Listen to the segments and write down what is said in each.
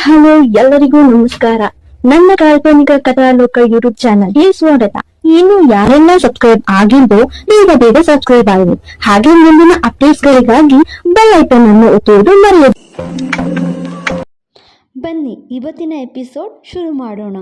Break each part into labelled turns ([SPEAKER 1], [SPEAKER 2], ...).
[SPEAKER 1] Hello, ಎಲ್ಲರಿಗೂ ನಮಸ್ಕಾರ. ನನ್ನ ಕಾಲ್ಪನಿಕ ಕಥಾಲೋಕ ಯೂಟ್ಯೂಬ್ ಚಾನಲ್ಗೆ ಸ್ವಾಗತ. ಇನ್ನು ಯಾರೆಲ್ಲ ಸಬ್ಸ್ಕ್ರೈಬ್ ಆಗಿದ್ದೋ ಬೇಗ ಬೇಗ ಸಬ್ಸ್ಕ್ರೈಬ್ ಆಗಿ ಹಾಗೆ ಮುಂದಿನ ಅಪ್ಡೇಟ್ಸ್ ಗಳಿಗಾಗಿ ಬೆಲ್ ಐಕನ್ ಅನ್ನು ಒತ್ತುವುದು ಮರೆಯದು.
[SPEAKER 2] ಬನ್ನಿ, ಇವತ್ತಿನ ಎಪಿಸೋಡ್ ಶುರು ಮಾಡೋಣ.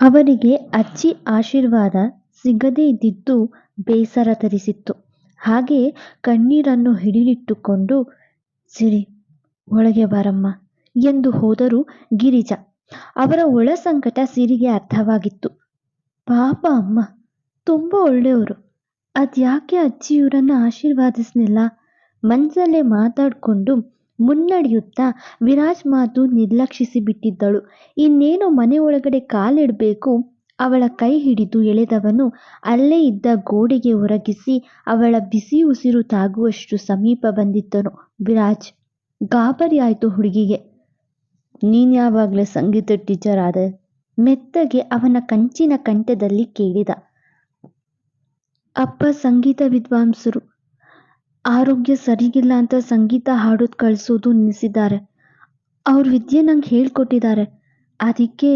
[SPEAKER 2] ಅವರಿಗೆ ಅಜ್ಜಿ ಆಶೀರ್ವಾದ ಸಿಗದೇ ಇದ್ದಿದ್ದು ಬೇಸರ ತರಿಸಿತ್ತು. ಹಾಗೆ ಕಣ್ಣೀರನ್ನು ಹಿಡಿದಿಟ್ಟುಕೊಂಡು, ಸಿರಿ, ಒಳಗೆ ಬಾರಮ್ಮ ಎಂದು ಹೋದರು ಗಿರಿಜ. ಅವರ ಒಳ ಸಂಕಟ ಸಿರಿಗೆ ಅರ್ಥವಾಗಿತ್ತು. ಪಾಪ ಅಮ್ಮ, ತುಂಬ ಒಳ್ಳೆಯವರು. ಅದ್ಯಾಕೆ ಅಜ್ಜಿ ಇವರನ್ನು ಆಶೀರ್ವಾದಿಸ್ಲಿಲ್ಲ? ಮನಸ್ಸಲ್ಲೇ ಮಾತಾಡಿಕೊಂಡು ಮುನ್ನಡೆಯುತ್ತಾ ವಿರಾಜ್ ಮಾತು ನಿರ್ಲಕ್ಷಿಸಿ ಬಿಟ್ಟಿದ್ದಳು. ಇನ್ನೇನು ಮನೆ ಒಳಗಡೆ ಕಾಲಿಡಬೇಕು? ಅವಳ ಕೈ ಹಿಡಿದು ಎಳೆದವನು ಅಲ್ಲೇ ಇದ್ದ ಗೋಡೆಗೆ ಒರಗಿಸಿ ಅವಳ ಬಿಸಿ ಉಸಿರು ತಾಗುವಷ್ಟು ಸಮೀಪ ಬಂದಿದ್ದನು. ವಿರಾಜ್, ಗಾಬರಿ ಆಯಿತು ಹುಡುಗಿಗೆ. ನೀನು ಯಾವಾಗಲೇ ಸಂಗೀತ ಟೀಚರ್ ಆದ? ಮೆತ್ತಗೆ ಅವನ ಕಂಚಿನ ಕಂಠದಲ್ಲಿ ಕೇಳಿದ. ಅಪ್ಪ, ಸಂಗೀತ ವಿದ್ವಾಂಸರು ಆರೋಗ್ಯ ಸರಿಗಿಲ್ಲ ಅಂತ ಸಂಗೀತ ಹಾಡೋದು ಕಳಿಸೋದು ನಿಲ್ಲಿಸಿದ್ದಾರೆ ಅವ್ರ ವಿದ್ಯೆ ನಂಗೆ ಹೇಳ್ಕೊಟ್ಟಿದ್ದಾರೆ. ಅದಕ್ಕೆ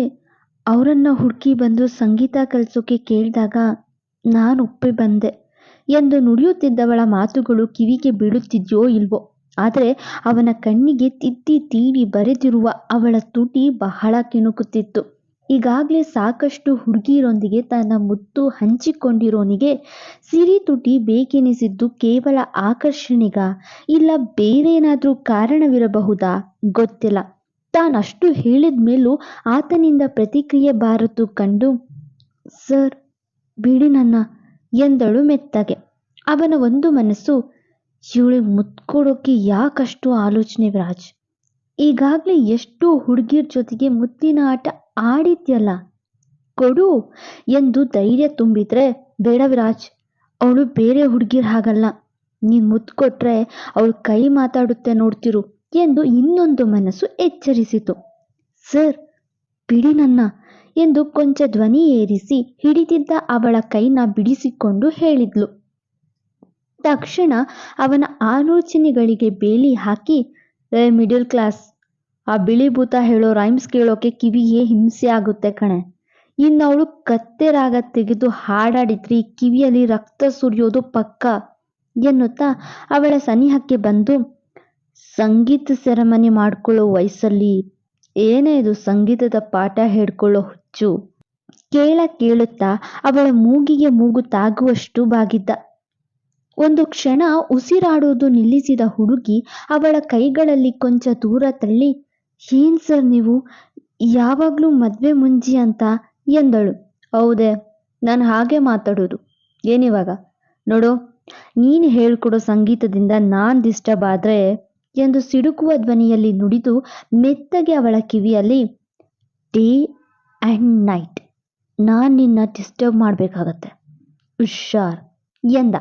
[SPEAKER 2] ಅವರನ್ನ ಹುಡುಕಿ ಬಂದು ಸಂಗೀತ ಕಲಿಸೋಕೆ ಕೇಳಿದಾಗ ನಾನು ಒಪ್ಪಿ ಬಂದೆ. ಎಂದು ನುಡಿಯುತ್ತಿದ್ದವಳ ಮಾತುಗಳು ಕಿವಿಗೆ ಬೀಳುತ್ತಿದೆಯೋ ಇಲ್ವೋ. ಆದರೆ ಅವನ ಕಣ್ಣಿಗೆ ತಿದ್ದಿ ತೀಡಿ ಬರೆದಿರುವ ಅವಳ ತುಟಿ ಬಹಳ ಕಿಣುಕುತ್ತಿತ್ತು. ಈಗಾಗಲೇ ಸಾಕಷ್ಟು ಹುಡುಗಿಯರೊಂದಿಗೆ ತನ್ನ ಮುತ್ತು ಹಂಚಿಕೊಂಡಿರೋನಿಗೆ ಸಿರಿ ತುಟಿ ಬೇಕೆನಿಸಿದ್ದು ಕೇವಲ ಆಕರ್ಷಣೆಗ ಇಲ್ಲ ಬೇರೇನಾದ್ರೂ ಕಾರಣವಿರಬಹುದಾ? ಗೊತ್ತಿಲ್ಲ. ತಾನಷ್ಟು ಹೇಳಿದ ಮೇಲೂ ಆತನಿಂದ ಪ್ರತಿಕ್ರಿಯೆ ಬಾರದು ಕಂಡು, ಸರ್, ಬಿಡಿ ನನ್ನ, ಎಂದಳು ಮೆತ್ತಗೆ. ಅವನ ಒಂದು ಮನಸ್ಸು ಇವಳಿಗೆ ಮುತ್ಕೊಡೋಕೆ ಯಾಕಷ್ಟು ಆಲೋಚನೆ ವಿರಾಜ್? ಈಗಾಗಲೇ ಎಷ್ಟೋ ಹುಡುಗಿಯರ ಜೊತೆಗೆ ಮುತ್ತಿನ ಆಟ ಆಡಿದ್ಯಲ್ಲ? ಕೊಡು ಎಂದು ಧೈರ್ಯ ತುಂಬಿದ್ರೆ, ಬೇಡ ವಿರಾಜ್, ಅವಳು ಬೇರೆ ಹುಡುಗಿರ ಹಾಗಲ್ಲ. ನೀನು ಮುದ್ದು ಅವಳು ಕೈ ಮಾತಾಡುತ್ತೆ ನೋಡ್ತಿರು ಎಂದು ಇನ್ನೊಂದು ಮನಸ್ಸು ಎಚ್ಚರಿಸಿತು. ಸರ್, ಬಿಡಿ ನನ್ನ ಎಂದು ಕೊಂಚ ಧ್ವನಿ ಏರಿಸಿ ಹಿಡಿದಿದ್ದ ಅವಳ ಕೈನ ಬಿಡಿಸಿಕೊಂಡು ಹೇಳಿದ್ಲು. ತಕ್ಷಣ ಅವನ ಆಲೋಚನೆಗಳಿಗೆ ಬೇಲಿ ಹಾಕಿ ಮಿಡಲ್ ಕ್ಲಾಸ್ ಆ ಬಿಳಿ ಭೂತ ಹೇಳೋ ರೈಮ್ಸ್ ಕೇಳೋಕೆ ಕಿವಿಗೆ ಹಿಂಸೆ ಆಗುತ್ತೆ ಕಣೆ. ಇನ್ನು ಅವಳು ಕತ್ತೆ ರಾಗ ತೆಗೆದು ಹಾಡಾಡಿದ್ರಿ ಕಿವಿಯಲ್ಲಿ ರಕ್ತ ಸುರಿಯೋದು ಪಕ್ಕ ಎನ್ನುತ್ತಾ ಅವಳ ಸನಿಹಕ್ಕೆ ಬಂದು, ಸಂಗೀತ ಸೆರೆಮನಿ ಮಾಡ್ಕೊಳ್ಳೋ ವಯಸ್ಸಲ್ಲಿ ಏನೇ ಇದು ಸಂಗೀತದ ಪಾಠ ಹೇಳ್ಕೊಳ್ಳೋ ಹುಚ್ಚು. ಕೇಳ ಕೇಳುತ್ತಾ ಅವಳ ಮೂಗಿಗೆ ಮೂಗು ತಾಗುವಷ್ಟು ಬಾಗಿದ್ದ. ಒಂದು ಕ್ಷಣ ಉಸಿರಾಡೋದು ನಿಲ್ಲಿಸಿದ ಹುಡುಗಿ ಅವಳ ಕೈಗಳಲ್ಲಿ ಕೊಂಚ ದೂರ ತಳ್ಳಿ ಏನ್ ಸರ್ ನೀವು ಯಾವಾಗಲೂ ಮದ್ವೆ ಮುಂಜಿ ಅಂತ ಎಂದಳು. ಹೌದೇ, ನಾನು ಹಾಗೆ ಮಾತಾಡೋದು. ಏನಿವಾಗ ನೋಡು, ನೀನು ಹೇಳ್ಕೊಡೋ ಸಂಗೀತದಿಂದ ನಾನು ಡಿಸ್ಟರ್ಬ್ ಆದ್ರೆ ಎಂದು ಸಿಡುಕುವ ಧ್ವನಿಯಲ್ಲಿ ನುಡಿದು ಮೆತ್ತಗೆ ಅವಳ ಕಿವಿಯಲ್ಲಿ, ಡೇ ಆ್ಯಂಡ್ ನೈಟ್, ನಾನು ನಿನ್ನ ಡಿಸ್ಟರ್ಬ್ ಮಾಡಬೇಕಾಗತ್ತೆ, ಹುಷಾರ್, ಎಂದ.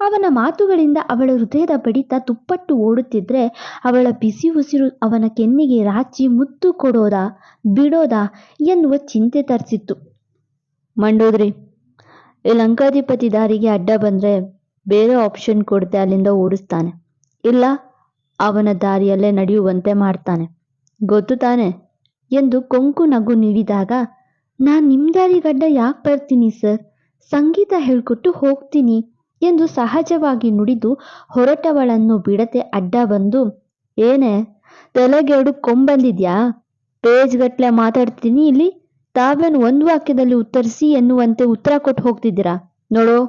[SPEAKER 2] ಅವನ ಮಾತುಗಳಿಂದ ಅವಳ ಹೃದಯದ ಬಡಿತ ತುಪ್ಪಟ್ಟು ಓಡುತ್ತಿದ್ರೆ ಅವಳ ಬಿಸಿ ಉಸಿರು ಅವನ ಕೆನ್ನಿಗೆ ರಾಚಿ ಮುತ್ತು ಕೊಡೋದಾ, ಬಿಡೋದಾ ಎನ್ನುವ ಚಿಂತೆ ತರಿಸಿತ್ತು. ಮಂಡೋದ್ರಿ, ಈ ಲಂಕಾಧಿಪತಿ ದಾರಿಗೆ ಅಡ್ಡ ಬಂದರೆ ಬೇರೆ ಆಪ್ಷನ್ ಕೊಡದೆ ಅಲ್ಲಿಂದ ಓಡಿಸ್ತಾನೆ. ಇಲ್ಲ, ಅವನ ದಾರಿಯಲ್ಲೇ ನಡೆಯುವಂತೆ ಮಾಡ್ತಾನೆ. ಗೊತ್ತು ತಾನೆ? ಎಂದು ಕೊಂಕು ನಗು ನೀಡಿದಾಗ, ನಾನು ನಿಮ್ಮ ದಾರಿಗಡ್ಡ ಯಾಕೆ ಬರ್ತೀನಿ ಸರ್? ಸಂಗೀತ ಹೇಳ್ಕೊಟ್ಟು ಹೋಗ್ತೀನಿ. ಎಂದು ಸಹಜವಾಗಿ ನುಡಿದು ಹೊರಟವಳನ್ನು ಬಿಡದೆ ಅಡ್ಡ ಬಂದು, ಏನೇ, ತಲೆಗೆಡು ಕೊಂಬಂದಿದ್ಯಾ? ಪೇಜ್ಗಟ್ಲೆ ಮಾತಾಡ್ತೀನಿ ಇಲ್ಲಿ. ತಾವೇನು ಒಂದು ವಾಕ್ಯದಲ್ಲಿ ಉತ್ತರಿಸಿ ಎನ್ನುವಂತೆ ಉತ್ತರ ಕೊಟ್ಟು ಹೋಗ್ತಿದ್ದೀರಾ? ನೋಡೋ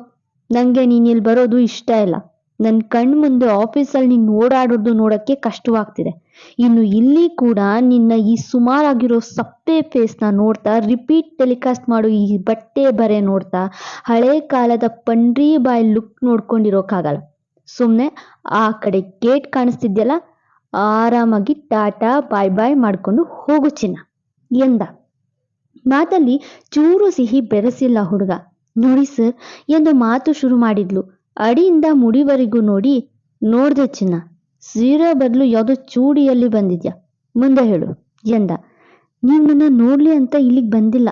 [SPEAKER 2] ನನಗೆ ನೀನು ಇಲ್ಲಿ ಬರೋದು ಇಷ್ಟ ಇಲ್ಲ. ನನ್ನ ಕಣ್ ಮುಂದೆ ಆಫೀಸಲ್ಲಿ ನೀನು ಓಡಾಡೋದು ನೋಡೋಕ್ಕೆ ಕಷ್ಟವಾಗ್ತಿದೆ. ಇನ್ನು ಇಲ್ಲಿ ಕೂಡ ನಿನ್ನ ಈ ಸುಮಾರಾಗಿರೋ ಸಪ್ಪೆ ಫೇಸ್ನ ನೋಡ್ತಾ ರಿಪೀಟ್ ಟೆಲಿಕಾಸ್ಟ್ ಮಾಡೋ ಈ ಬಟ್ಟೆ ಬರೆ ನೋಡ್ತಾ, ಹಳೆ ಕಾಲದ ಪಂಡ್ರಿ ಬಾಯ್ ಲುಕ್ ನೋಡ್ಕೊಂಡಿರೋಕ್ಕಾಗಲ್ಲ. ಸುಮ್ಮನೆ ಆ ಕಡೆ ಗೇಟ್ ಕಾಣಿಸ್ತಿದ್ಯಲ್ಲ, ಆರಾಮಾಗಿ ಟಾಟಾ ಬಾಯ್ ಬಾಯ್ ಮಾಡ್ಕೊಂಡು ಹೋಗು ಚಿನ್ನ, ಎಂದ. ಮಾತಲ್ಲಿ ಚೂರು ಸಿಹಿ ಬೆರೆಸಿಲ್ಲ ಹುಡುಗ. ನೋಡಿ ಸರ್, ಎಂದು ಮಾತು ಶುರು ಮಾಡಿದ್ಲು. ಅಡಿಯಿಂದ ಮುಡಿವರೆಗೂ ನೋಡಿ, ನೋಡ್ದೆ ಚಿನ್ನ. ಸೀರೆ ಬದಲು ಯಾವುದೋ ಚೂಡಿಯಲ್ಲಿ ಬಂದಿದ್ಯಾ? ಮುಂದೆ ಹೇಳು, ಎಂದ. ನೀವು ನನ್ನ ನೋಡ್ಲಿ ಅಂತ ಇಲ್ಲಿಗೆ ಬಂದಿಲ್ಲ.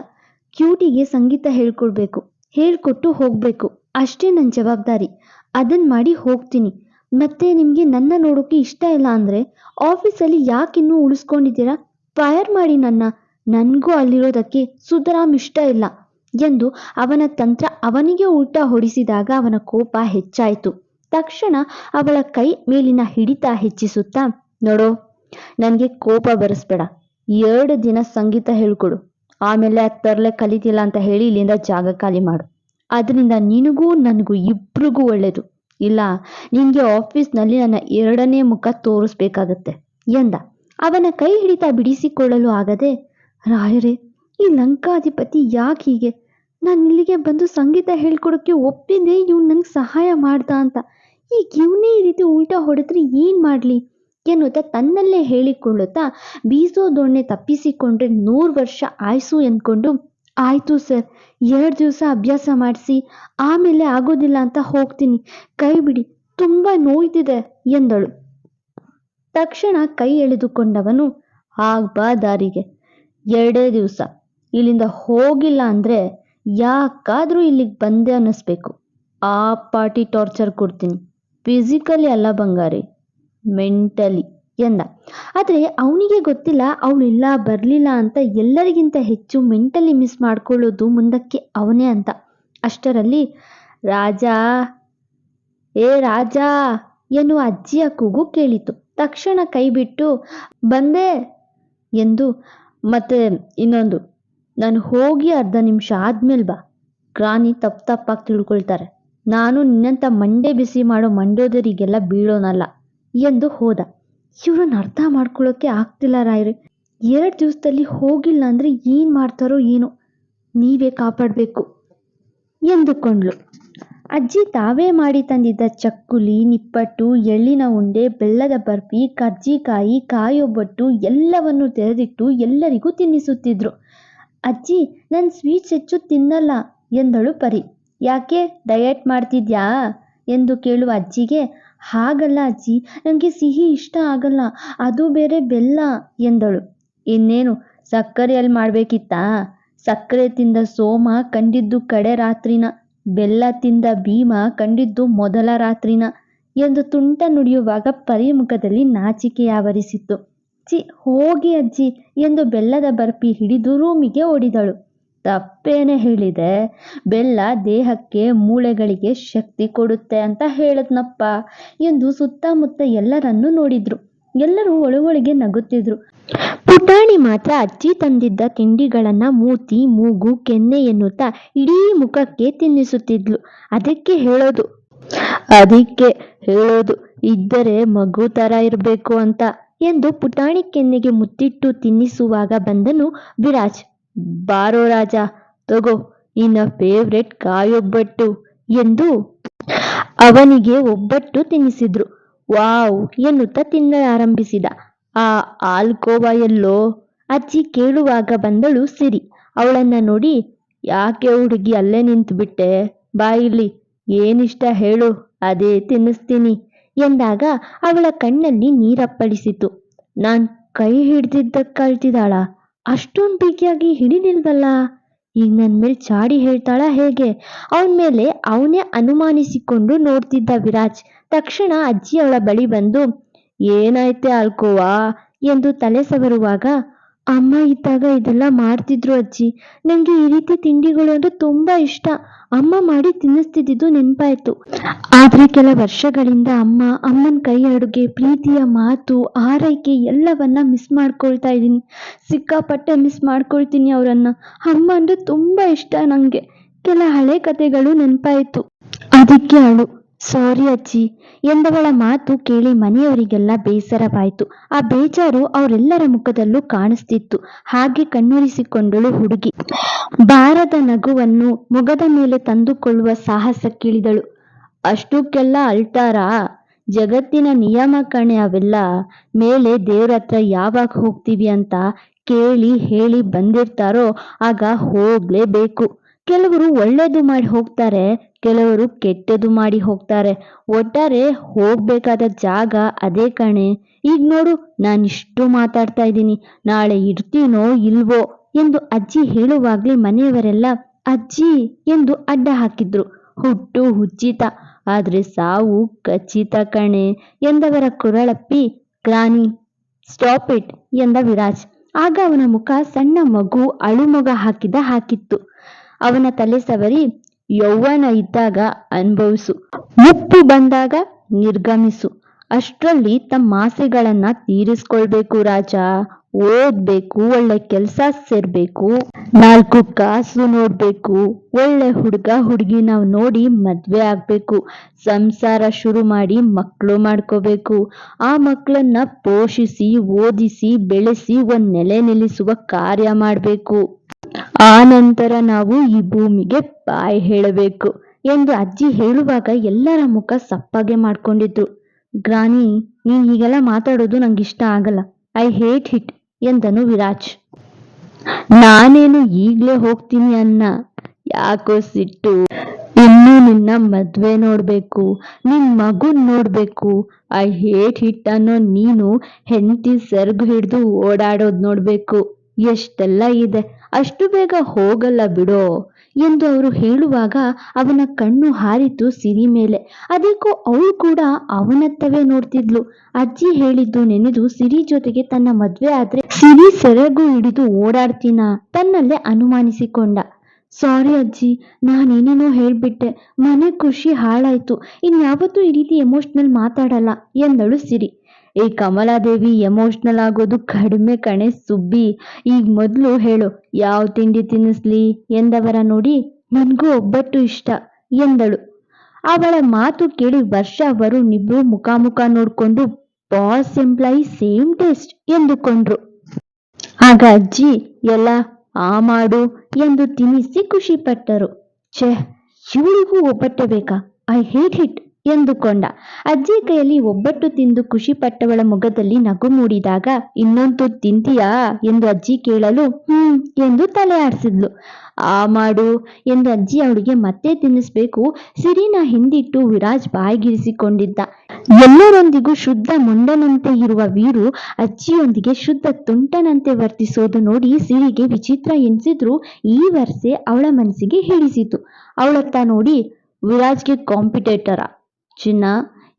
[SPEAKER 2] ಕ್ಯೂಟಿಗೆ ಸಂಗೀತ ಹೇಳ್ಕೊಡ್ಬೇಕು, ಹೇಳ್ಕೊಟ್ಟು ಹೋಗ್ಬೇಕು. ಅಷ್ಟೇ ನನ್ನ ಜವಾಬ್ದಾರಿ. ಅದನ್ನ ಮಾಡಿ ಹೋಗ್ತೀನಿ. ಮತ್ತೆ ನಿಮಗೆ ನನ್ನ ನೋಡೋಕೆ ಇಷ್ಟ ಇಲ್ಲ ಅಂದ್ರೆ ಆಫೀಸಲ್ಲಿ ಯಾಕಿನ್ನೂ ಉಳಿಸ್ಕೊಂಡಿದ್ದೀರಾ? ಫೈರ್ ಮಾಡಿ ನನ್ನ. ನನಗೂ ಅಲ್ಲಿರೋದಕ್ಕೆ ಸುಧಾರಾಮ್ ಇಷ್ಟ ಇಲ್ಲ. ಎಂದು ಅವನ ತಂತ್ರ ಅವನಿಗೆ ಊಟ ಹೊಡಿಸಿದಾಗ ಅವನ ಕೋಪ ಹೆಚ್ಚಾಯಿತು. ತಕ್ಷಣ ಅವಳ ಕೈ ಮೇಲಿನ ಹಿಡಿತ ಹೆಚ್ಚಿಸುತ್ತಾ, ನೋಡು, ನನಗೆ ಕೋಪ ಬರೆಸ್ಬೇಡ. ಎರಡು ದಿನ ಸಂಗೀತ ಹೇಳ್ಕೊಡು. ಆಮೇಲೆ ತರಲೆ ಕಲಿತಿಲ್ಲ ಅಂತ ಹೇಳಿ ಇಲ್ಲಿಂದ ಜಾಗ ಖಾಲಿ ಮಾಡು. ಅದರಿಂದ ನಿನಗೂ ನನಗೂ ಇಬ್ರಿಗೂ ಒಳ್ಳೇದು. ಇಲ್ಲ, ನಿನಗೆ ಆಫೀಸ್ನಲ್ಲಿ ನನ್ನ ಎರಡನೇ ಮುಖ ತೋರಿಸ್ಬೇಕಾಗತ್ತೆ ಎಂದ. ಅವನ ಕೈ ಹಿಡಿತ ಬಿಡಿಸಿಕೊಳ್ಳಲು ಆಗದೆ, ರಾಯರೇ, ಈ ಲಂಕಾಧಿಪತಿ ಯಾಕೆ ಹೀಗೆ? ನಾನು ಇಲ್ಲಿಗೆ ಬಂದು ಸಂಗೀತ ಹೇಳ್ಕೊಡೋಕ್ಕೆ ಒಪ್ಪಿದ್ದೆ ಇವ್ನು ನಂಗೆ ಸಹಾಯ ಮಾಡ್ದ ಅಂತ. ಈಗ ಇವನೇ ಈ ರೀತಿ ಉಲ್ಟಾ ಹೊಡೆದ್ರೆ ಏನು ಮಾಡಲಿ? ಎನ್ನುತ್ತಾ ತನ್ನಲ್ಲೇ ಹೇಳಿಕೊಳ್ಳುತ್ತಾ ಬೀಸೋ ದೊಣ್ಣೆ ತಪ್ಪಿಸಿಕೊಂಡ್ರೆ ನೂರು ವರ್ಷ ಆಯ್ಸು ಎಂದ್ಕೊಂಡು ಆಯಿತು ಸರ್, ಎರಡು ದಿವಸ ಅಭ್ಯಾಸ ಮಾಡಿಸಿ, ಆಮೇಲೆ ಆಗೋದಿಲ್ಲ ಅಂತ ಹೋಗ್ತೀನಿ. ಕೈ ಬಿಡಿ, ತುಂಬ ನೋಯ್ತಿದೆ ಎಂದಳು. ತಕ್ಷಣ ಕೈ ಎಳೆದುಕೊಂಡವನು ಆಗ್ ಬಾ ದಾರಿಗೆ, ಎರಡೇ ದಿವಸ, ಇಲ್ಲಿಂದ ಹೋಗಿಲ್ಲ ಅಂದರೆ ಯಾಕಾದರೂ ಇಲ್ಲಿಗೆ ಬಂದೆ ಅನ್ನಿಸ್ಬೇಕು. ಆ ಪಾರ್ಟಿ ಟಾರ್ಚರ್ ಕೊಡ್ತೀನಿ. ಫಿಸಿಕಲಿ ಅಲ್ಲ ಬಂಗಾರಿ. ಮೆಂಟಲಿ ಎಂದ. ಆದರೆ ಅವನಿಗೆ ಗೊತ್ತಿಲ್ಲ ಅವಳಿಲ್ಲ ಬರಲಿಲ್ಲ ಅಂತ ಎಲ್ಲರಿಗಿಂತ ಹೆಚ್ಚು ಮೆಂಟಲಿ ಮಿಸ್ ಮಾಡ್ಕೊಳ್ಳೋದು ಮುಂದಕ್ಕೆ ಅವನೇ ಅಂತ. ಅಷ್ಟರಲ್ಲಿ, ರಾಜ, ಏ ರಾಜ ಎನ್ನುವ ಅಜ್ಜಿಯ ಕೂಗು ಕೇಳಿತು ತಕ್ಷಣ ಕೈ ಬಿಟ್ಟು, ಬಂದೆ ಎಂದು ಮತ್ತೆ ಇನ್ನೊಂದು ನಾನು ಹೋಗಿ ಅರ್ಧ ನಿಮಿಷ ಆದ್ಮೇಲೆ ಬಾ. ಗ್ರಾನಿ ತಪ್ಪು ತಪ್ಪಾಗಿ ತಿಳ್ಕೊಳ್ತಾರೆ. ನಾನು ನಿನ್ನಂತ ಮಂಡೆ ಬಿಸಿ ಮಾಡೋ ಮಂಡೋದರಿಗೆಲ್ಲ ಬೀಳೋನಲ್ಲ ಎಂದು ಹೋದ. ಇವ್ರನ್ನ ಅರ್ಥ ಮಾಡ್ಕೊಳ್ಳೋಕೆ ಆಗ್ತಿಲ್ಲ ರಾಯರೇ. ಎರಡು ದಿವಸದಲ್ಲಿ ಹೋಗಿಲ್ಲ ಅಂದರೆ ಏನು ಮಾಡ್ತಾರೋ ಏನೋ. ನೀವೇ ಕಾಪಾಡಬೇಕು ಎಂದುಕೊಂಡ್ಳು. ಅಜ್ಜಿ ತಾವೇ ಮಾಡಿ ತಂದಿದ್ದ ಚಕ್ಕುಲಿ, ನಿಪ್ಪಟ್ಟು, ಎಳ್ಳಿನ ಉಂಡೆ, ಬೆಲ್ಲದ ಬರ್ಫಿ, ಕರ್ಜಿಕಾಯಿ, ಕಾಯೊಬ್ಬಟ್ಟು ಎಲ್ಲವನ್ನು ತೆರೆದಿಟ್ಟು ಎಲ್ಲರಿಗೂ ತಿನ್ನಿಸುತ್ತಿದ್ರು. ಅಜ್ಜಿ, ನಾನು ಸ್ವೀಟ್ಸ್ ಹೆಚ್ಚು ತಿನ್ನಲ್ಲ ಎಂದಳು ಪರಿ. ಯಾಕೆ ಡಯಟ್ ಮಾಡ್ತಿದ್ಯಾ? ಎಂದು ಕೇಳುವ ಅಜ್ಜಿಗೆ, ಹಾಗಲ್ಲ ಅಜ್ಜಿ ನನಗೆ ಸಿಹಿ ಇಷ್ಟ ಆಗಲ್ಲ, ಅದು ಬೇರೆ ಬೆಲ್ಲ ಎಂದಳು. ಇನ್ನೇನು, ಸಕ್ಕರೆಯಲ್ಲಿ ಮಾಡಬೇಕಿತ್ತಾ? ಸಕ್ಕರೆ ತಿಂದ ಸೋಮ ಕಂಡಿದ್ದು ಕಡೆ ರಾತ್ರಿನ, ಬೆಲ್ಲ ತಿಂದ ಭೀಮ ಕಂಡಿದ್ದು ಮೊದಲ ರಾತ್ರಿನ ಎಂದು ತುಂಟ ನುಡಿಯುವಾಗ ಪರಿಮುಖದಲ್ಲಿ ನಾಚಿಕೆ ಆವರಿಸಿತ್ತು ಚಿ ಹೋಗಿ ಅಜ್ಜಿ ಎಂದು ಬೆಲ್ಲದ ಬರ್ಪಿ ಹಿಡಿದು ರೂಮಿಗೆ ಓಡಿದಳು. ತಪ್ಪೇನೆ ಹೇಳಿದೆ. ಬೆಲ್ಲ ದೇಹಕ್ಕೆ ಮೂಳೆಗಳಿಗೆ ಶಕ್ತಿ ಕೊಡುತ್ತೆ ಅಂತ ಹೇಳದ್ನಪ್ಪ ಎಂದು ಸುತ್ತಮುತ್ತ ಎಲ್ಲರನ್ನೂ ನೋಡಿದ್ರು. ಎಲ್ಲರೂ ಒಳಗೊಳಗೆ ನಗುತ್ತಿದ್ರು. ಪುಟಾಣಿ ಮಾತ್ರ ಅಜ್ಜಿ ತಂದಿದ್ದ ತಿಂಡಿಗಳನ್ನ ಮೂತಿ, ಮೂಗು, ಕೆನ್ನೆ ಎನ್ನುತ್ತಾ ಇಡೀ ಮುಖಕ್ಕೆ ತಿನ್ನಿಸುತ್ತಿದ್ಲು. ಅದಕ್ಕೆ ಹೇಳೋದು. ಅದಕ್ಕೆ ಹೇಳೋದು. ಇದ್ದರೆ ಮಗು ತರ ಇರಬೇಕು ಅಂತ. ಎಂದು ಪುಟಾಣಿ ಕೆನ್ನೆಗೆ ಮುತ್ತಿಟ್ಟು ತಿನ್ನಿಸುವಾಗ ಬಂದನು ವಿರಾಜ್. ಬಾರೋ ರಾಜ, ತಗೋ, ನಿನ್ನ ಫೇವ್ರೆಟ್ ಕಾಯೊಬ್ಬಟ್ಟು ಎಂದು ಅವನಿಗೆ ಒಬ್ಬಟ್ಟು ತಿನ್ನಿಸಿದ್ರು. ವಾವ್ ಎನ್ನುತ್ತಾ ತಿನ್ನಲಾರಂಭಿಸಿದ ಆ ಆಲ್ಕೋವಾ ಎಲ್ಲೋ? ಅಜ್ಜಿ ಕೇಳುವಾಗ ಬಂದಳು ಸಿರಿ. ಅವಳನ್ನ ನೋಡಿ ಯಾಕೆ ಹುಡುಗಿ ಅಲ್ಲೇ ನಿಂತುಬಿಟ್ಟೆ? ಬಾ ಇಲ್ಲಿ, ಏನಿಷ್ಟ ಹೇಳು, ಅದೇ ತಿನ್ನಿಸ್ತೀನಿ. ಎಂದಾಗ ಅವಳ ಕಣ್ಣಲ್ಲಿ ನೀರಪ್ಪಳಿಸಿತು ನಾನ್ ಕೈ ಹಿಡ್ದಿದ್ದಕ್ಕೆ ಕಳ್ತಿದ್ದಾಳ, ಅಷ್ಟೊಂದು ಬಿಗಿಯಾಗಿ ಹಿಡಿದಿಲ್ವಲ್ಲ ಈಗ ನನ್ನ ಮೇಲೆ ಚಾಡಿ ಹೇಳ್ತಾಳ ಹೇಗೆ? ಅವನ ಮೇಲೆ ಅವನೇ ಅನುಮಾನಿಸಿಕೊಂಡು ನೋಡ್ತಿದ್ದ ವಿರಾಜ್ ತಕ್ಷಣ ಅಜ್ಜಿ ಅವಳ ಬಳಿ ಬಂದು, ಏನಾಯ್ತೆ ಅಲ್ಕೋವಾ? ಎಂದು ತಲೆ ಸವರುವಾಗ ಅಮ್ಮ ಇದ್ದಾಗ ಇದೆಲ್ಲ ಮಾಡ್ತಿದ್ರು ಅಜ್ಜಿ. ನನಗೆ ಈ ರೀತಿ ತಿಂಡಿಗಳು ಅಂದ್ರೆ ತುಂಬಾ ಇಷ್ಟ. ಅಮ್ಮ ಮಾಡಿ ತಿನ್ನಿಸ್ತಿದ್ದು ನೆನಪಾಯ್ತು. ಆದ್ರೆ ಕೆಲ ವರ್ಷಗಳಿಂದ ಅಮ್ಮ, ಅಮ್ಮನ ಕೈ ಅಡುಗೆ, ಪ್ರೀತಿಯ ಮಾತು, ಆರೈಕೆ ಎಲ್ಲವನ್ನ ಮಿಸ್ ಮಾಡ್ಕೊಳ್ತಾ ಇದ್ದೀನಿ. ಸಿಕ್ಕಾಪಟ್ಟೆ ಮಿಸ್ ಮಾಡ್ಕೊಳ್ತೀನಿ ಅವರನ್ನ. ಅಮ್ಮ ಅಂದ್ರೆ ತುಂಬಾ ಇಷ್ಟ ನಂಗೆ. ಕೆಲ ಹಳೆ ಕಥೆಗಳು ನೆನಪಾಯ್ತು. ಅದಕ್ಕೆ ಅಳು ಸಾರಿ ಅಜ್ಜಿ ಎಂದವಳ ಮಾತು ಕೇಳಿ ಮನೆಯವರಿಗೆಲ್ಲ ಬೇಸರವಾಯಿತು. ಆ ಬೇಜಾರು ಅವರೆಲ್ಲರ ಮುಖದಲ್ಲೂ ಕಾಣಿಸ್ತಿತ್ತು. ಹಾಗೆ ಕಣ್ಣುರಿಸಿಕೊಂಡಳು ಹುಡುಗಿ. ಬಾರದ ನಗುವನ್ನು ಮುಗದ ಮೇಲೆ ತಂದುಕೊಳ್ಳುವ ಸಾಹಸಕ್ಕಿಳಿದಳು ಅಷ್ಟಕ್ಕೆಲ್ಲ ಅಳ್ತಾರಾ? ಜಗತ್ತಿನ ನಿಯಮ ಕಣೆ ಅವೆಲ್ಲ. ಮೇಲೆ ದೇವ್ರ ಹತ್ರ ಯಾವಾಗ ಹೋಗ್ತೀವಿ ಅಂತ ಕೇಳಿ ಹೇಳಿ ಬಂದಿರ್ತಾರೋ ಆಗ ಹೋಗ್ಲೇಬೇಕು. ಕೆಲವರು ಒಳ್ಳೇದು ಮಾಡಿ ಹೋಗ್ತಾರೆ ಕೆಲವರು ಕೆಟ್ಟದು ಮಾಡಿ ಹೋಗ್ತಾರೆ. ಒಟ್ಟಾರೆ ಹೋಗ್ಬೇಕಾದ ಜಾಗ ಅದೇ ಕಣೆ. ಈಗ ನೋಡು ನಾನಿಷ್ಟು ಮಾತಾಡ್ತಾ ಇದ್ದೀನಿ. ನಾಳೆ ಇರ್ತೀನೋ ಇಲ್ವೋ ಎಂದು ಅಜ್ಜಿ ಹೇಳುವಾಗ್ಲೇ ಮನೆಯವರೆಲ್ಲ, ಅಜ್ಜಿ ಎಂದು ಅಡ್ಡ ಹಾಕಿದ್ರು. ಹುಟ್ಟು ಹುಚ್ಚಿತ. ಆದ್ರೆ ಸಾವು ಖಚಿತ ಕಣೆ ಎಂದವರ ಕುರಳಪ್ಪಿ, ಗ್ರಾನಿ, ಸ್ಟಾಪ್ ಇಟ್ ಎಂದ ವಿರಾಜ್. ಆಗ ಅವನ ಮುಖ ಸಣ್ಣ ಮಗು ಅಳುಮೊಗ ಹಾಕಿದ ಹಾಕಿತ್ತು. ಅವನ ತಲೆ ಸವರಿ ಯೌವನ ಇದ್ದಾಗ ಅನುಭವಿಸು. ಮುಪ್ಪು ಬಂದಾಗ ನಿರ್ಗಮಿಸು. ಅಷ್ಟರಲ್ಲಿ ತಮ್ಮ ಆಸೆಗಳನ್ನ ತೀರಿಸ್ಕೊಳ್ಬೇಕು ರಾಜ. ಓದ್ಬೇಕು, ಒಳ್ಳೆ ಕೆಲಸ ಸೇರ್ಬೇಕು. ನಾಲ್ಕು ಕಾಸು ನೋಡ್ಬೇಕು. ಒಳ್ಳೆ ಹುಡುಗ ಹುಡುಗಿ ನಾವು ನೋಡಿ ಮದ್ವೆ ಆಗ್ಬೇಕು. ಸಂಸಾರ ಶುರು ಮಾಡಿ ಮಕ್ಕಳು ಮಾಡ್ಕೋಬೇಕು. ಆ ಮಕ್ಕಳನ್ನ ಪೋಷಿಸಿ, ಓದಿಸಿ, ಬೆಳೆಸಿ, ಒಂದ್ ನೆಲೆ ನಿಲ್ಲಿಸುವ ಕಾರ್ಯ ಮಾಡ್ಬೇಕು. ಆ ನಂತರ ನಾವು ಈ ಭೂಮಿಗೆ ಬಾಯ್ ಹೇಳಬೇಕು ಎಂದು ಅಜ್ಜಿ ಹೇಳುವಾಗ ಎಲ್ಲರ ಮುಖ ಸಪ್ಪಗೆ ಮಾಡ್ಕೊಂಡಿದ್ರು. ಗ್ರಾನಿ, ನೀನ್ ಹೀಗೆಲ್ಲ ಮಾತಾಡೋದು ನಂಗೆ ಇಷ್ಟ ಆಗಲ್ಲ. ಐ ಹೇಟ್ ಹಿಟ್, ಎಂದನು ವಿರಾಜ್. ನಾನೇನು ಈಗ್ಲೇ ಹೋಗ್ತೀನಿ ಅನ್ನ ಯಾಕೋ ಸಿಟ್ಟು. ಇನ್ನು ನಿನ್ನ ಮದ್ವೆ ನೋಡ್ಬೇಕು. ನಿನ್ ಮಗುನ್ ನೋಡ್ಬೇಕು. ಐ ಹೇಟ್ ಹಿಟ್ ಅನ್ನೋ ನೀನು ಹೆಂಡತಿ ಸೆರ್ಗು ಹಿಡ್ದು ಓಡಾಡೋದ್ ನೋಡ್ಬೇಕು. ಎಷ್ಟೆಲ್ಲ ಇದೆ, ಅಷ್ಟು ಬೇಗ ಹೋಗಲ್ಲ ಬಿಡೋ ಎಂದು ಅವರು ಹೇಳುವಾಗ ಅವನ ಕಣ್ಣು ಹಾರಿತು ಸಿರಿ ಮೇಲೆ. ಅದಕ್ಕೂ ಅವಳು ಕೂಡ ಅವನತ್ತವೇ ನೋಡ್ತಿದ್ಲು. ಅಜ್ಜಿ ಹೇಳಿದ್ದು ನೆನೆದು ಸಿರಿ ಜೊತೆಗೆ ತನ್ನ ಮದ್ವೆ ಆದ್ರೆ ಸಿರಿ ಸೆರಗು ಹಿಡಿದು ಓಡಾಡ್ತೀನ ತನ್ನಲ್ಲೇ ಅನುಮಾನಿಸಿಕೊಂಡ. ಸಾರಿ ಅಜ್ಜಿ, ನಾನೇನೇನೋ ಹೇಳ್ಬಿಟ್ಟೆ. ಮನೆ ಖುಷಿ ಹಾಳಾಯ್ತು. ಇನ್ಯಾವತ್ತೂ ಈ ರೀತಿ ಎಮೋಷ್ನಲ್ ಮಾತಾಡಲ್ಲ, ಎಂದಳು ಸಿರಿ. ಈ ಕಮಲಾದೇವಿ ಎಮೋಷ್ನಲ್ ಆಗೋದು ಕಡಿಮೆ ಕಣೆ ಸುಬ್ಬಿ. ಈಗ ಮೊದಲು ಹೇಳು, ಯಾವ ತಿಂಡಿ ತಿನ್ನಿಸ್ಲಿ? ಎಂದವರ ನೋಡಿ? ನನ್ಗೂ ಒಬ್ಬಟ್ಟು ಇಷ್ಟ, ಎಂದಳು. ಅವಳ ಮಾತು ಕೇಳಿ ವರ್ಷ ಅವರು ನಿಬ್ಬರು ಮುಖಾಮುಖ ನೋಡ್ಕೊಂಡು ಬಾಸ್ ಎಂಪ್ಲಾಯಿ ಸೇಮ್ ಟೇಸ್ಟ್ ಎಂದುಕೊಂಡ್ರು. ಆಗ ಅಜ್ಜಿ, ಎಲ್ಲ ಆ ಮಾಡು, ಎಂದು ತಿನ್ನಿಸಿ ಖುಷಿ ಪಟ್ಟರು. ಛೇ ಇವಳಿಗೂ ಒಬ್ಬಟ್ಟೆ ಬೇಕಾ? ಐ ಹೇಟ್ ಹಿಟ್ ಎಂದುಕೊಂಡ. ಅಜ್ಜಿ ಕೈಯಲ್ಲಿ ಒಬ್ಬಟ್ಟು ತಿಂದು ಖುಷಿಪಟ್ಟವಳ ಮುಖದಲ್ಲಿ ನಗು ಮೂಡಿದಾಗ, ಇನ್ನೊಂದು ತಿಂತೀಯಾ? ಎಂದು ಅಜ್ಜಿ ಕೇಳಲು, ಹ್ಮ್, ಎಂದು ತಲೆ ಆಡಿಸಿದ್ಲು. ಆ ಮಾಡು, ಎಂದು ಅಜ್ಜಿ ಅವಳಿಗೆ, ಮತ್ತೆ ತಿನ್ನಿಸ್ಬೇಕು. ಸಿರಿನ ಹಿಂದಿಟ್ಟು ವಿರಾಜ್ ಬಾಯಿಗಿರಿಸಿಕೊಂಡಿದ್ದ. ಎಲ್ಲರೊಂದಿಗೂ ಶುದ್ಧ ಮುಂಡನಂತೆ ಇರುವ ವೀರು ಅಜ್ಜಿಯೊಂದಿಗೆ ಶುದ್ಧ ತುಂಟನಂತೆ ವರ್ತಿಸೋದು ನೋಡಿ ಸಿರಿಗೆ ವಿಚಿತ್ರ ಎನಿಸಿದ್ರು ಈ ವರ್ಷೆ ಅವಳ ಮನಸ್ಸಿಗೆ ಹಿಡಿಸಿತು ಅವಳತ್ತ ನೋಡಿ ವಿರಾಜ್ಗೆ ಕಾಂಪಿಟೇಟರ? ಚಿನ್ನ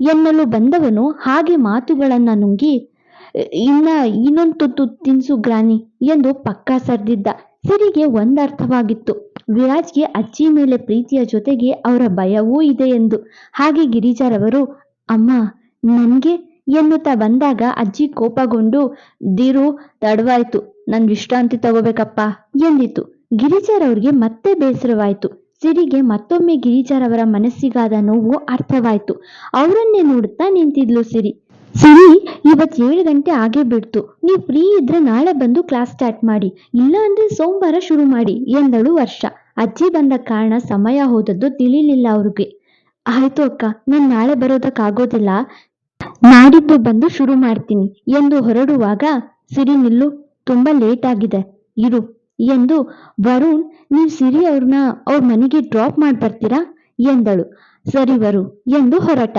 [SPEAKER 2] ಎನ್ನಲು ಬಂದವನು ಹಾಗೆ ಮಾತುಗಳನ್ನ ನುಂಗಿ ಇನ್ನ ಇನ್ನೊಂದು ತುತ್ತು ತಿನ್ಸು ಗ್ರಾನಿ ಎಂದು ಪಕ್ಕ ಸರ್ದಿದ್ದ. ಸಿರಿಗೆ ಒಂದರ್ಥವಾಗಿತ್ತು. ವಿರಾಜ್ಗೆ ಅಜ್ಜಿ ಮೇಲೆ ಪ್ರೀತಿಯ ಜೊತೆಗೆ ಅವರ ಭಯವೂ ಇದೆ ಎಂದು. ಹಾಗೆ ಗಿರಿಜಾರವರು, ಅಮ್ಮ, ನನ್ಗೆ ಎನ್ನುತ್ತಾ ಬಂದಾಗ ಅಜ್ಜಿ ಕೋಪಗೊಂಡು, ದಿರು, ತಡವಾಯ್ತು. ನನ್ ವಿಶ್ರಾಂತಿ ತಗೋಬೇಕಪ್ಪ ಎಂದಿತು ಗಿರಿಜಾರವ್ರಿಗೆ ಮತ್ತೆ ಬೇಸರವಾಯ್ತು. ಸಿರಿಗೆ ಮತ್ತೊಮ್ಮೆ ಗಿರಿಜಾರವರ ಮನಸ್ಸಿಗಾದ ನೋವು ಅರ್ಥವಾಯ್ತು. ಅವರನ್ನೇ ನೋಡುತ್ತಾ ನಿಂತಿದ್ಲು ಸಿರಿ. ಸಿರಿ, ಇವತ್ ಏಳು ಗಂಟೆ ಆಗೇ ಬಿಡ್ತು. ನೀವು ಫ್ರೀ ಇದ್ರೆ ನಾಳೆ ಬಂದು ಕ್ಲಾಸ್ ಸ್ಟಾರ್ಟ್ ಮಾಡಿ. ಇಲ್ಲ ಅಂದ್ರೆ ಸೋಮವಾರ ಶುರು ಮಾಡಿ, ಎಂದಳು ವರ್ಷ. ಅಜ್ಜಿ ಬಂದ ಕಾರಣ ಸಮಯ ಹೋದದ್ದು ತಿಳಿಲಿಲ್ಲ ಅವ್ರಿಗೆ. ಆಯ್ತು ಅಕ್ಕ, ನಾನ್ ನಾಳೆ ಬರೋದಕ್ಕಾಗೋದಿಲ್ಲ. ನಾಡಿದ್ದು ಬಂದು ಶುರು ಮಾಡ್ತೀನಿ, ಎಂದು ಹೊರಡುವಾಗ ಸಿರಿ ನಿಲ್ಲು, ತುಂಬಾ ಲೇಟ್ ಆಗಿದೆ. ಇರು. ಎಂದು ವರುಣ್, ನೀವು ಸಿರಿ ಅವ್ರನ್ನ ಅವ್ರ ಮನೆಗೆ ಡ್ರಾಪ್ ಮಾಡಿ ಬರ್ತೀರಾ ಎಂದಳು. ಸರಿ ವರು ಎಂದು ಹೊರಟ.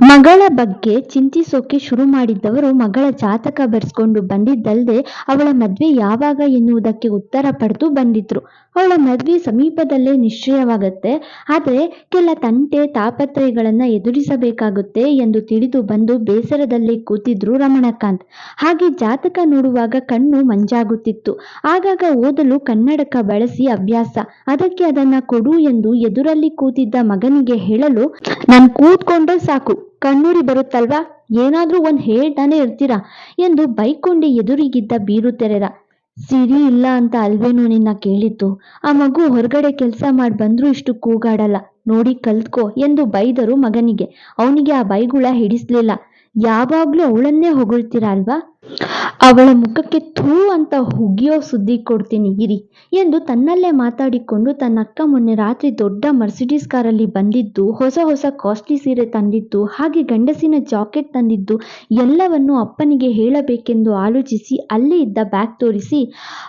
[SPEAKER 2] ಮಗಳ ಬಗ್ಗೆ ಚಿಂತಿಸೋಕೆ ಶುರು ಮಾಡಿದ್ದವರು ಮಗಳ ಜಾತಕ ಬರ್ಸ್ಕೊಂಡು ಬಂದಿದ್ದಲ್ಲದೆ ಅವಳ ಮದ್ವೆ ಯಾವಾಗ ಎನ್ನುವುದಕ್ಕೆ ಉತ್ತರ ಪಡೆದು ಬಂದಿದ್ರು. ಅವಳ ಮದ್ವೆ ಸಮೀಪದಲ್ಲೇ ನಿಶ್ಚಯವಾಗುತ್ತೆ. ಆದರೆ ಕೆಲ ತಂಟೆ ತಾಪತ್ರಯಗಳನ್ನ ಎದುರಿಸಬೇಕಾಗುತ್ತೆ ಎಂದು ತಿಳಿದು ಬಂದು ಬೇಸರದಲ್ಲಿ ಕೂತಿದ್ರು ರಮಣಕಾಂತ್. ಹಾಗೆ ಜಾತಕ ನೋಡುವಾಗ ಕಣ್ಣು ಮಂಜಾಗುತ್ತಿತ್ತು. ಆಗಾಗ ಓದಲು ಕನ್ನಡಕ ಬಳಸಿ ಅಭ್ಯಾಸ. ಅದಕ್ಕೆ ಅದನ್ನ ಕೊಡು ಎಂದು ಎದುರಲ್ಲಿ ಕೂತಿದ್ದ ಮಗನಿಗೆ ಹೇಳಲು, ನಾನು ಕೂತ್ಕೊಂಡ್ರೆ ಸಾಕು. ಕಣ್ಣೂರಿ ಬರುತ್ತಲ್ವಾ? ಏನಾದ್ರೂ ಒಂದು ಹೇಳ್ತಾನೆ ಇರ್ತೀರಾ? ಎಂದು ಬೈಕೊಂಡಿ ಎದುರಿಗಿದ್ದ ಬೀರು ತೆರೆದ. ಸಿರಿ ಇಲ್ಲ ಅಂತ ಅಲ್ವೇನೋ ನಿನ್ನ ಕೇಳಿದ್ದು ಆ ಮಗು ಹೊರಗಡೆ ಕೆಲಸ ಮಾಡಿ ಬಂದ್ರೂ ಇಷ್ಟು ಕೂಗಾಡಲ್ಲ. ನೋಡಿ ಕಲ್ತ್ಕೋ ಎಂದು ಬೈದರು ಮಗನಿಗೆ. ಅವನಿಗೆ ಆ ಬೈಗುಳ ಹಿಡಿಸ್ಲಿಲ್ಲ. ಯಾವಾಗ್ಲೂ ಅವಳನ್ನೇ ಹೊಗಳ್ತೀರ ಅಲ್ವಾ ಅವಳ ಮುಖಕ್ಕೆ ಥೂ ಅಂತ ಹುಗಿಯೋ ಸುದ್ದಿ ಕೊಡ್ತೀನಿ, ಇರಿ ಎಂದು ತನ್ನಲ್ಲೇ ಮಾತಾಡಿಕೊಂಡು ತನ್ನ ಅಕ್ಕ ಮೊನ್ನೆ ರಾತ್ರಿ ದೊಡ್ಡ ಮರ್ಸಿಡೀಸ್ ಕಾರಲ್ಲಿ ಬಂದಿದ್ದು, ಹೊಸ ಹೊಸ ಕಾಸ್ಟ್ಲಿ ಸೀರೆ ತಂದಿದ್ದು, ಹಾಗೆ ಗಂಡಸಿನ ಜಾಕೆಟ್ ತಂದಿದ್ದು ಎಲ್ಲವನ್ನು ಅಪ್ಪನಿಗೆ ಹೇಳಬೇಕೆಂದು ಆಲೋಚಿಸಿ ಅಲ್ಲೇ ಇದ್ದ ಬ್ಯಾಗ್ ತೋರಿಸಿ,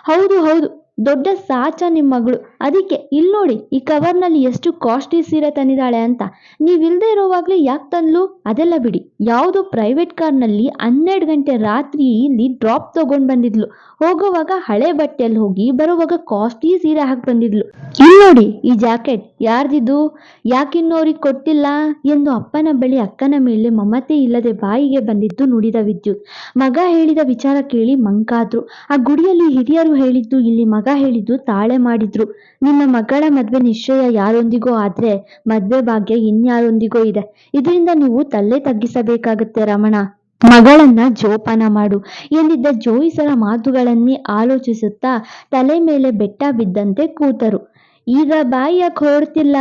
[SPEAKER 2] ಹೌದು ಹೌದು ದೊಡ್ಡ ಸಾಚ ನಿಮ್ಮ ಮಗಳು. ಅದಕ್ಕೆ ಇಲ್ಲಿ ನೋಡಿ, ಈ ಕವರ್ನಲ್ಲಿ ಎಷ್ಟು ಕಾಸ್ಟ್ಲಿ ಸೀರೆ ತಂದಿದ್ದಾಳೆ ಅಂತ. ನೀವಿಲ್ಲದೆ ಇರೋವಾಗಲೇ ಯಾಕೆ ತಂದ್ಲು? ಅದೆಲ್ಲ ಬಿಡಿ. ಯಾವುದೋ ಪ್ರೈವೇಟ್ ಕಾರ್ನಲ್ಲಿ ಹನ್ನೆರಡು ಗಂಟೆ ರಾತ್ರಿ ಇಲ್ಲಿ ಡ್ರಾಪ್ ತಗೊಂಡ್ ಬಂದಿದ್ಲು. ಹೋಗುವಾಗ ಹಳೆ ಬಟ್ಟೆಯಲ್ಲಿ ಹೋಗಿ ಬರುವಾಗ ಕಾಸ್ಟ್ಲಿ ಸೀರೆ ಹಾಕಿ ಬಂದಿದ್ಲು. ಇಲ್ಲಿ ನೋಡಿ, ಈ ಜಾಕೆಟ್ ಯಾರ್ದಿದು? ಯಾಕಿನ್ನೋರಿಗೆ ಕೊಟ್ಟಿಲ್ಲ? ಎಂದು ಅಪ್ಪನ ಬಳಿ ಅಕ್ಕನ ಮೇಲೆ ಮಮತೆ ಇಲ್ಲದೆ ಬಾಯಿಗೆ ಬಂದಿದ್ದು ನುಡಿದ ವಿದ್ಯುತ್. ಮಗ ಹೇಳಿದ ವಿಚಾರ ಕೇಳಿ ಮಂಕಾದ್ರು. ಆ ಗುಡಿಯಲ್ಲಿ ಹಿರಿಯರು ಹೇಳಿದ್ದು ಇಲ್ಲಿ ಮಗ ಹೇಳಿದ್ದು ತಾಳೆ ಮಾಡಿದ್ರು. ನಿಮ್ಮ ಮಗಳ ಮದ್ವೆ ನಿಶ್ಚಯ ಯಾರೊಂದಿಗೋ ಆದ್ರೆ ಮದ್ವೆ ಭಾಗ್ಯ ಇನ್ಯಾರೊಂದಿಗೋ ಇದೆ. ಇದರಿಂದ ನೀವು ತಲೆ ತಗ್ಗಿಸಬೇಕಾಗುತ್ತೆ ರಮಣ. ಮಗಳನ್ನ ಜೋಪಾನ ಮಾಡು. ಎಂದಿದ್ದ ಜೋಯಿಸರ ಮಾತುಗಳನ್ನೇ ಆಲೋಚಿಸುತ್ತಾ ತಲೆ ಮೇಲೆ ಬೆಟ್ಟ ಬಿದ್ದಂತೆ ಕೂತರು. ಈಗ ಬಾಯಿ ಯಾಕೆ ಹೊರಡ್ತಿಲ್ಲ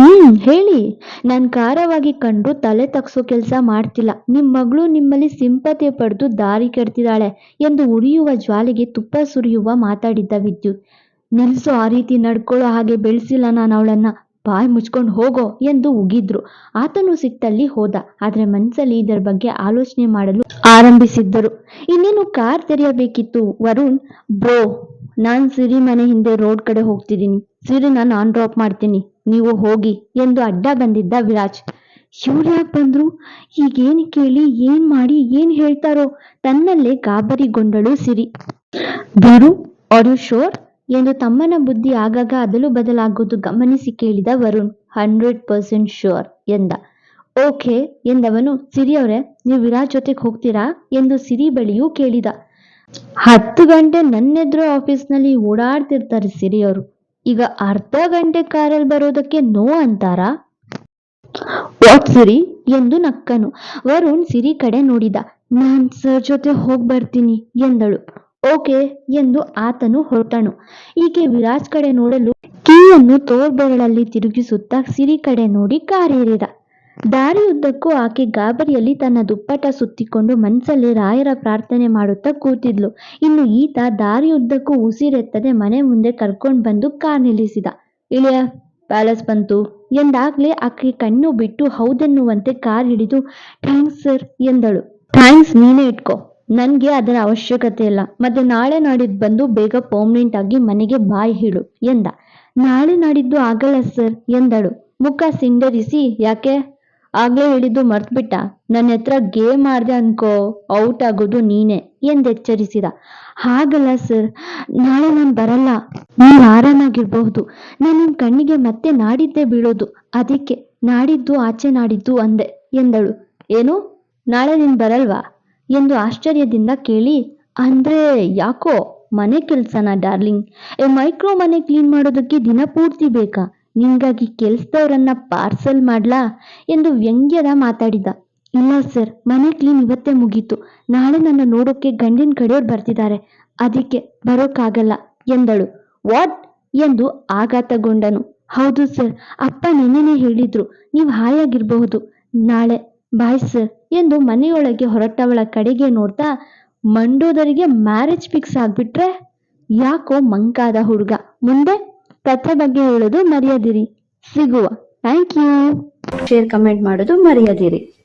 [SPEAKER 2] ಹ್ಮ್, ಹೇಳಿ. ನಾನ್ ಖಾರವಾಗಿ ಕಂಡು ತಲೆ ತಗ್ಸೋ ಕೆಲಸ ಮಾಡ್ತಿಲ್ಲ. ನಿಮ್ ಮಗಳು ನಿಮ್ಮಲ್ಲಿ ಸಿಂಪತಿ ಪಡೆದು ದಾರಿ ಕೆಡ್ತಿದ್ದಾಳೆ ಎಂದು ಉರಿಯುವ ಜ್ವಾಲೆಗೆ ತುಪ್ಪ ಸುರಿಯುವ ಮಾತಾಡಿದ್ದ ವಿದ್ಯುತ್. ನಿಲ್ಸೋ, ಆ ರೀತಿ ನಡ್ಕೊಳ್ಳೋ ಹಾಗೆ ಬೆಳೆಸಿಲ್ಲ ನಾನು ಅವಳನ್ನ. ಬಾಯಿ ಮುಚ್ಕೊಂಡು ಹೋಗೋ ಎಂದು ಉಗಿದ್ರು. ಆತನು ಸಿಟ್ಟಲ್ಲಿ ಹೋದ. ಆದ್ರೆ ಮನ್ಸಲ್ಲಿ ಇದರ ಬಗ್ಗೆ ಆಲೋಚನೆ ಮಾಡಲು ಆರಂಭಿಸಿದ್ದರು. ಇನ್ನೇನು ಕಾರ್ ತೆರೆಯಬೇಕಿತ್ತು? ವರುಣ್, ಬ್ರೋ, ನಾನ್ ಸಿರಿ ಮನೆ ಹಿಂದೆ ರೋಡ್ ಕಡೆ ಹೋಗ್ತಿದ್ದೀನಿ. ಸಿರಿನ ನಾನ್ ಡ್ರಾಪ್ ಮಾಡ್ತೀನಿ. ನೀವು ಹೋಗಿ ಎಂದು ಅಡ್ಡ ಬಂದಿದ್ದ ವಿರಾಜ್. ಇವ್ರು ಯಾಕೆ ಬಂದ್ರು ಈಗೇನು ಕೇಳಿ, ಏನ್ ಮಾಡಿ, ಏನ್ ಹೇಳ್ತಾರೋ, ತನ್ನಲ್ಲೇ ಗಾಬರಿಗೊಂಡಳು ಸಿರಿ. ಗುರು ಅರು ಶೋರ್ ಎಂದು ತಮ್ಮನ ಬುದ್ಧಿ ಆಗಾಗ ಅದಲು ಬದಲಾಗುವುದು ಗಮನಿಸಿ ಕೇಳಿದ ವರುಣ್ ಹಂಡ್ರೆಡ್ ಪರ್ಸೆಂಟ್ ಶೋರ್ ಎಂದ. ಓಕೆ ಎಂದವನು ಸಿರಿಯವರೇ ನೀವು ವಿರಾಜ್ ಜೊತೆಗೆ ಹೋಗ್ತೀರಾ? ಎಂದು ಸಿರಿ ಬಳಿಯೂ ಕೇಳಿದ. ಹತ್ತು ಗಂಟೆ ನನ್ನೆದುರು ಆಫೀಸ್ನಲ್ಲಿ ಓಡಾಡ್ತಿರ್ತಾರೆ ಸಿರಿಯವರು ಈಗ ಅರ್ಧ ಗಂಟೆ ಕಾರಲ್ಲಿ ಬರೋದಕ್ಕೆ ನೋ ಅಂತಾರಾ? ವಾಟ್ ಸಿರಿ ಎಂದು ನಕ್ಕನು. ವರುಣ್ ಸಿರಿ ಕಡೆ ನೋಡಿದ. ನಾನ್ ಸರ್ ಜೊತೆ ಹೋಗ್ ಬರ್ತೀನಿ ಎಂದಳು. ಓಕೆ ಎಂದು ಆತನು ಹೊರಟನು. ಈಕೆ ವಿರಾಜ್ ಕಡೆ ನೋಡಲು ಕೀಯನ್ನು ತೋರ್ಬೆರಳಲ್ಲಿ ತಿರುಗಿಸುತ್ತಾ ಸಿರಿ ಕಡೆ ನೋಡಿ ಕಾರೇರಿದ. ದಾರಿಯುದ್ದಕ್ಕೂ ಆಕೆ ಗಾಬರಿಯಲ್ಲಿ ತನ್ನ ದುಪ್ಪಟ ಸುತ್ತಿಕೊಂಡು ಮನಸ್ಸಲ್ಲಿ ರಾಯರ ಪ್ರಾರ್ಥನೆ ಮಾಡುತ್ತಾ ಕೂತಿದ್ಲು. ಇನ್ನು ಈತ ದಾರಿಯುದ್ದಕ್ಕೂ ಉಸಿರೆತ್ತದೆ ಮನೆ ಮುಂದೆ ಕರ್ಕೊಂಡು ಬಂದು ಕಾರ್ ನಿಲ್ಲಿಸಿದ. ಇಳಿಯ, ಪ್ಯಾಲೇಸ್ ಬಂತು. ಎಂದಾಗ್ಲೇ ಆಕೆ ಕಣ್ಣು ಬಿಟ್ಟು ಹೌದೆನ್ನುವಂತೆ ಕಾರ್ ಹಿಡಿದು, ಥ್ಯಾಂಕ್ಸ್ ಸರ್, ಎಂದಳು. ಥ್ಯಾಂಕ್ಸ್, ನೀನೇ ಇಟ್ಕೋ. ನನ್ಗೆ ಅದರ ಅವಶ್ಯಕತೆ ಇಲ್ಲ. ಮತ್ತೆ ನಾಳೆ ನಾಡಿದ್ದು ಬಂದು ಬೇಗ ಪರ್ಮನೆಂಟ್ ಆಗಿ ಮನೆಗೆ ಬಾಯ್ ಹೇಳು, ಎಂದ. ನಾಳೆ ನಾಡಿದ್ದು ಆಗಲ್ಲ ಸರ್, ಎಂದಳು. ಮುಖ ಸಿಂಡರಿಸಿ, ಯಾಕೆ? ಆಗ್ಲೇ ಹೇಳಿದ್ದು ಮರ್ತ್ಬಿಟ್ಟ. ನನ್ನ ಹತ್ರ ಗೇಮ್ ಆಡ್ದೆ ಅನ್ಕೋ, ಔಟ್ ಆಗೋದು ನೀನೆ ಎಂದೆಚ್ಚರಿಸಿದ ಹಾಗಲ್ಲ ಸರ್, ನಾಳೆ ನಾನು ಬರಲ್ಲ. ನೀವು ಆರಾಮಾಗಿರ್ಬಹುದು. ನಾನು ನಿಮ್ಮ ಕಣ್ಣಿಗೆ ಮತ್ತೆ ನಾಡಿದ್ದೆ ಬೀಳೋದು. ಅದಕ್ಕೆ ನಾಡಿದ್ದು ಆಚೆ ನಾಡಿದ್ದು ಅಂದೆ ಎಂದಳು. ಏನು? ನಾಳೆ ನೀನ್ ಬರಲ್ವಾ? ಎಂದು ಆಶ್ಚರ್ಯದಿಂದ ಕೇಳಿ, ಅಂದ್ರೆ ಯಾಕೋ ಮನೆ ಕೆಲ್ಸನ ಡಾರ್ಲಿಂಗ್? ಮೈಕ್ರೋ ಮನೆ ಕ್ಲೀನ್ ಮಾಡೋದಕ್ಕೆ ದಿನ ಪೂರ್ತಿ ಬೇಕಾ? ನಿಂಗಾಗಿ ಕೆಲ್ಸದವ್ರನ್ನ ಪಾರ್ಸಲ್ ಮಾಡ್ಲಾ ಎಂದು ವ್ಯಂಗ್ಯದ ಮಾತಾಡಿದ. ಇಲ್ಲ ಸರ್ ಮನೆ ಕ್ಲೀನ್ ಇವತ್ತೇ ಮುಗೀತು. ನಾಳೆ ನನ್ನ ನೋಡೋಕೆ ಗಂಡಿನ ಕಡೆಯವ್ರು ಬರ್ತಿದ್ದಾರೆ. ಅದಕ್ಕೆ ಬರೋಕ್ಕಾಗಲ್ಲ ಎಂದಳು. ವಾಟ್ ಎಂದು ಆಘಾತಗೊಂಡನು. ಹೌದು ಸರ್ ಅಪ್ಪ ನಿನ್ನೆನೇ ಹೇಳಿದ್ರು, ನೀವು ಹಾಯಾಗಿರಬಹುದು. ನಾಳೆ ಬಾಯ್ ಸರ್ ಎಂದು ಮನೆಯೊಳಗೆ ಹೊರಟವಳ ಕಡೆಗೆ ನೋಡ್ತಾ ಮಂಡೋದರಿಗೆ ಮ್ಯಾರೇಜ್ ಫಿಕ್ಸ್ ಆಗ್ಬಿಟ್ರೆ ಯಾಕೋ ಮಂಕಾದ ಹುಡುಗ. ಮುಂದೆ? ಕಥೆ ಬಗ್ಗೆ ಹೇಳೋದು ಮರೆಯದಿರಿ. ಸಿಗುವ. ಥ್ಯಾಂಕ್ ಯು ಶೇರ್ ಕಮೆಂಟ್ ಮಾಡೋದು ಮರೆಯದಿರಿ.